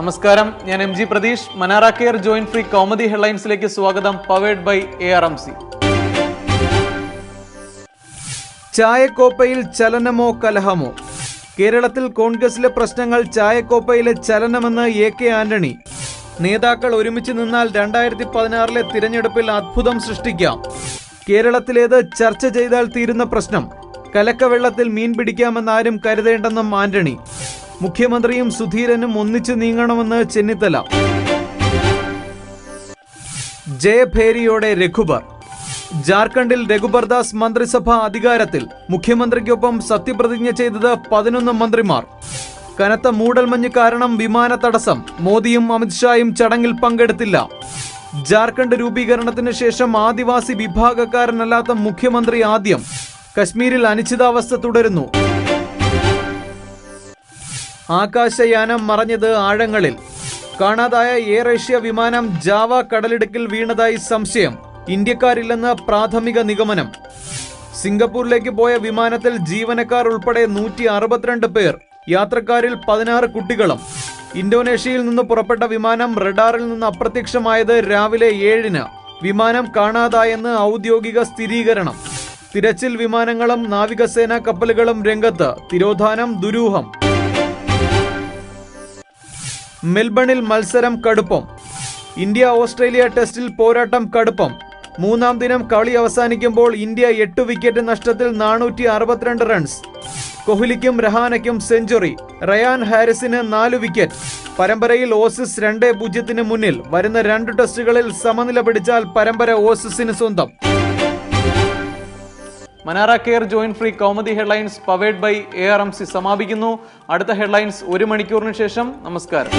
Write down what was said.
നമസ്കാരം. ഞാൻ M G Prateesh. Manara care joint free comedy ഹെഡ്ലൈൻസിലേക്ക് സ്വാഗതം. Powered by A R M C. ചായക്കോപ്പയിൽ ചലനമോ കലഹമോ? കേരളത്തിൽ കോൺഗ്രസിലെ പ്രശ്നങ്ങൾ ചായക്കോപ്പയിലെ ചലനമെന്ന് എ കെ ആന്റണി. നേതാക്കൾ ഒരുമിച്ച് നിന്നാൽ രണ്ടായിരത്തി പതിനാറിലെ തിരഞ്ഞെടുപ്പിൽ അത്ഭുതം സൃഷ്ടിക്കാം. കേരളത്തിലേത് ചർച്ച ചെയ്താൽ തീരുന്ന പ്രശ്നം? കലക്കവെള്ളത്തിൽ മീൻ പിടിക്കാമെന്നാരും കരുതേണ്ടെന്നും ആന്റണി. മുഖ്യമന്ത്രിയും സുധീരനും ഒന്നിച്ചു നീങ്ങണമെന്ന് ചെന്നിത്തല. ജയഭേരിയോടെ രഘുബർ. ജാർഖണ്ഡിൽ രഘുബർദാസ് മന്ത്രിസഭ അധികാരത്തിൽ. മുഖ്യമന്ത്രിക്കൊപ്പം സത്യപ്രതിജ്ഞ ചെയ്തത് പതിനൊന്ന് മന്ത്രിമാർ. കനത്ത മൂടൽമഞ്ഞ് കാരണം വിമാന തടസ്സം. മോദിയും അമിത്ഷായും ചടങ്ങിൽ പങ്കെടുത്തില്ല. ജാർഖണ്ഡ് രൂപീകരണത്തിന് ശേഷം ആദിവാസി വിഭാഗക്കാരനല്ലാത്ത മുഖ്യമന്ത്രി ആദ്യം. കശ്മീരിൽ അനിശ്ചിതാവസ്ഥ തുടരുന്നു. ആകാശയാനം മറഞ്ഞത് ആഴങ്ങളിൽ. കാണാതായ എയർ ഏഷ്യ വിമാനം ജാവ കടലിടുക്കിൽ വീണതായി സംശയം. ഇന്ത്യക്കാരില്ലെന്ന് പ്രാഥമിക നിഗമനം. സിംഗപ്പൂരിലേക്ക് പോയ വിമാനത്തിൽ ജീവനക്കാർ ഉൾപ്പെടെ നൂറ്റി അറുപത്തിരണ്ട് പേർ. യാത്രക്കാരിൽ പതിനാറ് കുട്ടികളും. ഇന്തോനേഷ്യയിൽ നിന്ന് പുറപ്പെട്ട വിമാനം റഡാറിൽ നിന്ന് അപ്രത്യക്ഷമായത് രാവിലെ ഏഴിന്. വിമാനം കാണാതായെന്ന് ഔദ്യോഗിക സ്ഥിരീകരണം. തിരച്ചിൽ വിമാനങ്ങളും നാവികസേനാ കപ്പലുകളും രംഗത്ത്. തിരോധാനം ദുരൂഹം. മെൽബണിൽ മത്സരം കടുപ്പം. ഇന്ത്യ ഓസ്ട്രേലിയ ടെസ്റ്റിൽ പോരാട്ടം കടുപ്പം. മൂന്നാം ദിനം കളി അവസാനിക്കുമ്പോൾ ഇന്ത്യ എട്ട് വിക്കറ്റ് നഷ്ടത്തിൽ നാനൂറ്റി അറുപത്തിരണ്ട് റൺസ്. കോഹ്ലിക്കും രഹാനയ്ക്കും സെഞ്ചുറി. റയാൻ ഹാരിസിന് നാല് വിക്കറ്റ്. പരമ്പരയിൽ ഓസിസ് രണ്ട് പൂജ്യത്തിന് മുന്നിൽ. വരുന്ന രണ്ട് ടെസ്റ്റുകളിൽ സമനില പിടിച്ചാൽ പരമ്പര ഓസിസിന് സ്വന്തം. Manara care joint free comedy headlines powered by A R M C സമാപിക്കുന്നു. അടുത്ത ഹെഡ്ലൈൻസ് ഒരു മണിക്കൂറിന് ശേഷം. നമസ്കാരം.